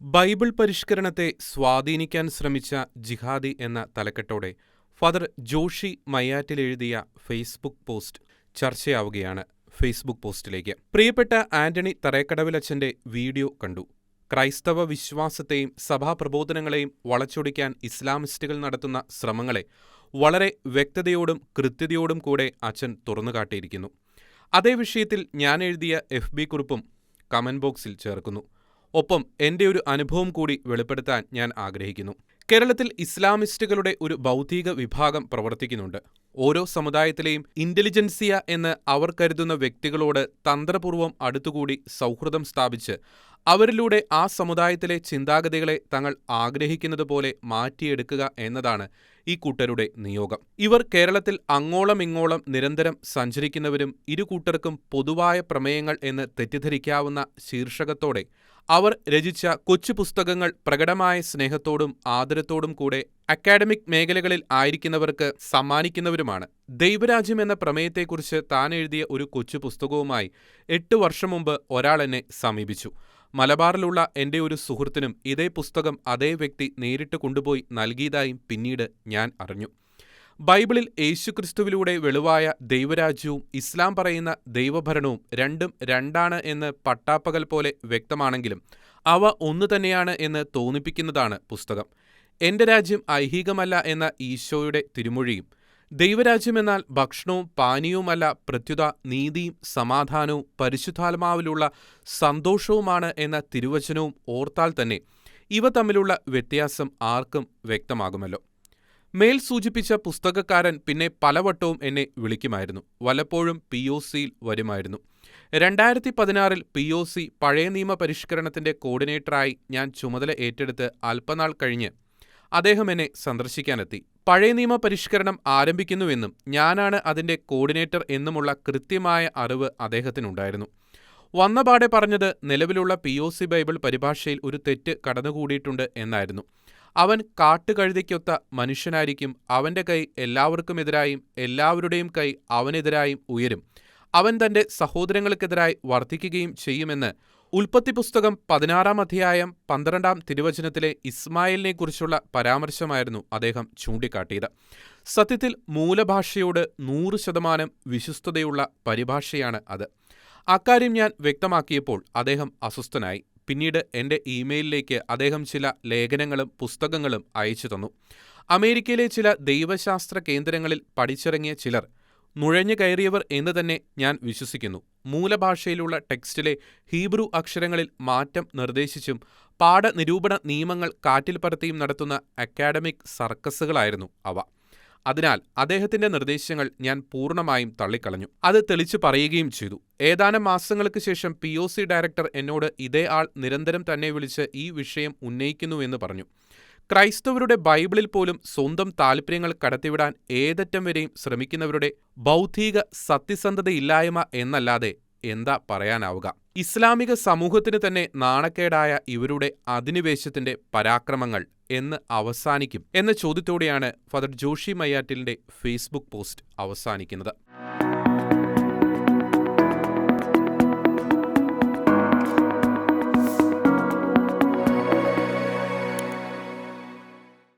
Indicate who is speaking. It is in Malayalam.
Speaker 1: ബൈബിൾ പരിഷ്കരണത്തെ സ്വാധീനിക്കാൻ ശ്രമിച്ച ജിഹാദി എന്ന തലക്കെട്ടോടെ ഫാദർ ജോഷി മയ്യാറ്റിലെഴുതിയ ഫേസ്ബുക്ക് പോസ്റ്റ് ചർച്ചയാവുകയാണ് ഫേസ്ബുക്ക് പോസ്റ്റിലേക്ക്. പ്രിയപ്പെട്ട ആന്റണി തറേക്കടവിലച്ചന്റെ വീഡിയോ കണ്ടു. ക്രൈസ്തവ വിശ്വാസത്തെയും സഭാപ്രബോധനങ്ങളെയും വളച്ചൊടിക്കാൻ ഇസ്ലാമിസ്റ്റുകൾ നടത്തുന്ന ശ്രമങ്ങളെ വളരെ വ്യക്തതയോടും കൃത്യതയോടും കൂടെ അച്ഛൻ തുറന്നുകാട്ടിയിരിക്കുന്നു അതേ വിഷയത്തിൽ ഞാൻ എഴുതിയ എഫ് ബി കുറിപ്പും കമന്റ് ബോക്സിൽ ചേർക്കുന്നു. ഒപ്പം എന്റെ ഒരു അനുഭവം കൂടി വെളിപ്പെടുത്താൻ ഞാൻ ആഗ്രഹിക്കുന്നു. കേരളത്തിൽ ഇസ്ലാമിസ്റ്റുകളുടെ ഒരു ഭൗതിക വിഭാഗം പ്രവർത്തിക്കുന്നുണ്ട്. ഓരോ സമുദായത്തിലെയും ഇന്റലിജൻസിയ എന്ന് അവർ കരുതുന്ന വ്യക്തികളോട് തന്ത്രപൂർവം അടുത്തുകൂടി സൗഹൃദം സ്ഥാപിച്ച് അവരിലൂടെ ആ സമുദായത്തിലെ ചിന്താഗതികളെ തങ്ങൾ ആഗ്രഹിക്കുന്നത് പോലെ മാറ്റിയെടുക്കുക എന്നതാണ് ഈ കൂട്ടരുടെ നിയോഗം. ഇവർ കേരളത്തിൽ അങ്ങോളമിങ്ങോളം നിരന്തരം സഞ്ചരിക്കുന്നവരും ഇരു കൂട്ടർക്കും പൊതുവായ പ്രമേയങ്ങൾ എന്ന് തെറ്റിദ്ധരിക്കാവുന്ന ശീർഷകത്തോടെ അവർ രചിച്ച കൊച്ചു പുസ്തകങ്ങൾ പ്രകടമായ സ്നേഹത്തോടും ആദരത്തോടും കൂടെ അക്കാഡമിക് മേഖലകളിൽ ആയിരിക്കുന്നവർക്ക് സമ്മാനിക്കുന്നവരുമാണ്. ദൈവരാജ്യം എന്ന പ്രമേയത്തെക്കുറിച്ച് താൻ എഴുതിയ ഒരു കൊച്ചു പുസ്തകവുമായി എട്ട് വർഷം മുമ്പ് ഒരാൾ എന്നെ സമീപിച്ചു. മലബാറിലുള്ള എന്റെ ഒരു സുഹൃത്തിനും ഇതേ പുസ്തകം അതേ വ്യക്തി നേരിട്ട് കൊണ്ടുപോയി നൽകിയതായും പിന്നീട് ഞാൻ അറിഞ്ഞു. ബൈബിളിൽ യേശുക്രിസ്തുവിലൂടെ വെളിവായ ദൈവരാജ്യവും ഇസ്ലാം പറയുന്ന ദൈവഭരണവും രണ്ടും രണ്ടാണ് എന്ന് പട്ടാപ്പകൽ പോലെ വ്യക്തമാണെങ്കിലും അവ ഒന്നു തന്നെയാണ് എന്ന് തോന്നിപ്പിക്കുന്നതാണ് പുസ്തകം. എന്റെ രാജ്യം ഐഹികമല്ല എന്ന ഈശോയുടെ തിരുമൊഴിയും ദൈവരാജ്യമെന്നാൽ ഭക്ഷണവും പാനീയവുമല്ല പ്രത്യുത നീതിയും സമാധാനവും പരിശുദ്ധാത്മാവിലുള്ള സന്തോഷവുമാണ് എന്ന തിരുവചനവും ഓർത്താൽ തന്നെ ഇവ തമ്മിലുള്ള വ്യത്യാസം ആർക്കും വ്യക്തമാകുമല്ലോ. മേൽ സൂചിപ്പിച്ച പുസ്തകക്കാരൻ പിന്നെ പലവട്ടവും എന്നെ വിളിക്കുമായിരുന്നു. വല്ലപ്പോഴും പി ഒ സിയിൽ വരുമായിരുന്നു. രണ്ടായിരത്തി പതിനാറിൽ പി ഒ സി പഴയ നിയമ പരിഷ്കരണത്തിന്റെ കോർഡിനേറ്ററായി ഞാൻ ചുമതല ഏറ്റെടുത്ത് അല്പനാൾ കഴിഞ്ഞ് അദ്ദേഹം എന്നെ സന്ദർശിക്കാനെത്തി. പഴയ നിയമ പരിഷ്കരണം ആരംഭിക്കുന്നുവെന്നും ഞാനാണ് അതിന്റെ കോർഡിനേറ്റർ എന്നുമുള്ള കൃത്യമായ അറിവ് അദ്ദേഹത്തിനുണ്ടായിരുന്നു. വന്നപാടെ പറഞ്ഞത് നിലവിലുള്ള പി ഒ സി ബൈബിൾ പരിഭാഷയിൽ ഒരു തെറ്റ് കടന്നുകൂടിയിട്ടുണ്ട് എന്നായിരുന്നു. അവൻ കാട്ടുകഴുതയ്ക്കൊത്ത മനുഷ്യനായിരിക്കും അവന്റെ കൈ എല്ലാവർക്കുമെതിരായും എല്ലാവരുടെയും കൈ അവനെതിരായും ഉയരും. അവൻ തന്റെ സഹോദരങ്ങൾക്കെതിരായി വർദ്ധിക്കുകയും ചെയ്യുമെന്ന് ഉൽപ്പത്തി പുസ്തകം പതിനാറാം അധ്യായം പന്ത്രണ്ടാം തിരുവചനത്തിലെ ഇസ്മായിലിനെക്കുറിച്ചുള്ള പരാമർശമായിരുന്നു അദ്ദേഹം ചൂണ്ടിക്കാട്ടിയത്. സത്യത്തിൽ മൂലഭാഷയോട് നൂറ് ശതമാനം വിശ്വസ്തതയുള്ള പരിഭാഷയാണ് അത്. അക്കാര്യം ഞാൻ വ്യക്തമാക്കിയപ്പോൾ അദ്ദേഹം അസ്വസ്ഥനായി. പിന്നീട് എന്റെ ഇമെയിലിലേക്ക് അദ്ദേഹം ചില ലേഖനങ്ങളും പുസ്തകങ്ങളും അയച്ചു തന്നു. അമേരിക്കയിലെ ചില ദൈവശാസ്ത്ര കേന്ദ്രങ്ങളിൽ പഠിച്ചിറങ്ങിയ ചിലർ നുഴഞ്ഞു കയറിയവർ എന്ന് തന്നെ ഞാൻ വിശ്വസിക്കുന്നു. മൂലഭാഷയിലുള്ള ടെക്സ്റ്റിലെ ഹീബ്രു അക്ഷരങ്ങളിൽ മാറ്റം നിർദ്ദേശിച്ചും പാഠനിരൂപണ നിയമങ്ങൾ കാറ്റിൽ പറത്തിയും നടത്തുന്ന അക്കാഡമിക് സർക്കസുകളായിരുന്നു അവ. അതിനാൽ അദ്ദേഹത്തിന്റെ നിർദ്ദേശങ്ങൾ ഞാൻ പൂർണമായും തള്ളിക്കളഞ്ഞു. അത് തെളിച്ചു പറയുകയും ചെയ്തു. ഏതാനും മാസങ്ങൾക്ക് ശേഷം പി ഒ സി ഡയറക്ടർ എന്നോട് ഇതേ ആൾ നിരന്തരം തന്നെ വിളിച്ച് ഈ വിഷയം ഉന്നയിക്കുന്നുവെന്ന് പറഞ്ഞു. ക്രൈസ്തവരുടെ ബൈബിളിൽ പോലും സ്വന്തം താൽപ്പര്യങ്ങൾ കടത്തിവിടാൻ ഏതറ്റം വരെയും ശ്രമിക്കുന്നവരുടെ ബൗദ്ധിക സത്യസന്ധതയില്ലായ്മ എന്നല്ലാതെ എന്താ പറയാനാവുക? ഇസ്ലാമിക സമൂഹത്തിന് തന്നെ നാണക്കേടായ ഇവരുടെ അധിനിവേശത്തിന്റെ പരാക്രമങ്ങൾ എന്ന് അവസാനിക്കും. എന്ന ചോദ്യത്തോടെയാണ് ഫാദർ ജോഷി മയ്യാറ്റിലിന്റെ ഫേസ്ബുക്ക് പോസ്റ്റ് അവസാനിക്കുന്നത്.